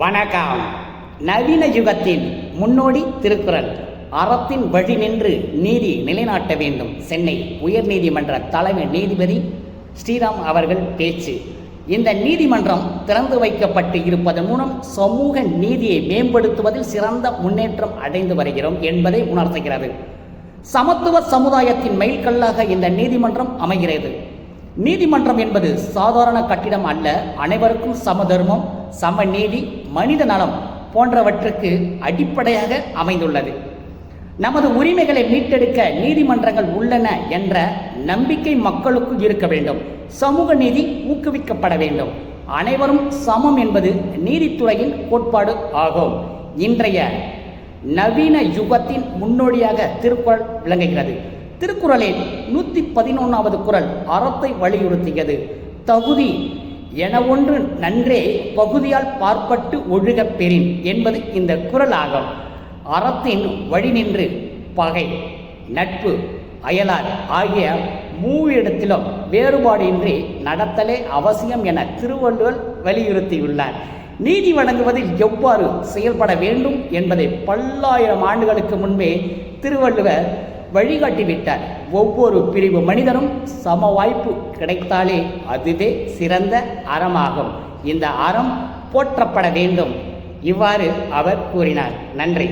வணக்கம். நவீன யுகத்தின் முன்னோடி திருக்குறள். அறத்தின் வழி நின்று நீதி நிலைநாட்ட வேண்டும். சென்னை உயர்நீதிமன்ற தலைமை நீதிபதி ஸ்ரீராம் அவர்கள் பேச்சு. இந்த நீதிமன்றம் திறந்து வைக்கப்பட்டு இருப்பதன் மூலம் சமூக நீதியை மேம்படுத்துவதில் சிறந்த முன்னேற்றம் அடைந்து வருகிறோம் என்பதை உணர்த்துகிறது. சமத்துவ சமுதாயத்தின் மைல்கல்லாக இந்த நீதிமன்றம் அமைகிறது. நீதிமன்றம் என்பது சாதாரண கட்டிடம் அல்ல. அனைவருக்கும் சமதர்மம் சமநீதி மனித நலம் போன்றவற்றுக்கு அடிப்படையாக அமைந்துள்ளது. நமது உரிமைகளை மீட்டெடுக்க நீதிமன்றங்கள் உள்ளன என்ற நம்பிக்கை மக்களுக்கு இருக்க வேண்டும். சமூக நீதி ஊக்குவிக்கப்பட வேண்டும். அனைவரும் சமம் என்பது நீதித்துறையின் கோட்பாடு ஆகும். இன்றைய நவீன யுகத்தின் முன்னோடியாக திருக்குறள் விளங்குகிறது. திருக்குறளின் நூற்றி பதினொன்றாவது குரல் அறத்தை வலியுறுத்தியது. தகுதி என ஒன்று நன்றே பகுதியால் பார்ப்பட்டு ஒழுகப் பெறின் என்பது இந்த குரலாகும். ஆகும் அறத்தின் வழி நின்று பகை நட்பு அயலார் ஆகிய மூவிடத்திலும் வேறுபாடின்றி நடத்தலே அவசியம் என திருவள்ளுவர் வலியுறுத்தியுள்ளார். நீதி வழங்குவதில் எவ்வாறு செயல்பட வேண்டும் என்பதை பல்லாயிரம் ஆண்டுகளுக்கு முன்பே திருவள்ளுவர் வழிகாட்டிவிட்டார். ஒவ்வொரு பிரிவு மனிதரும் சம வாய்ப்பு கிடைத்தாலே அதுவே சிறந்த அறமாகும். இந்த அறம் போற்றப்பட வேண்டும். இவ்வாறு அவர் கூறினார். நன்றி.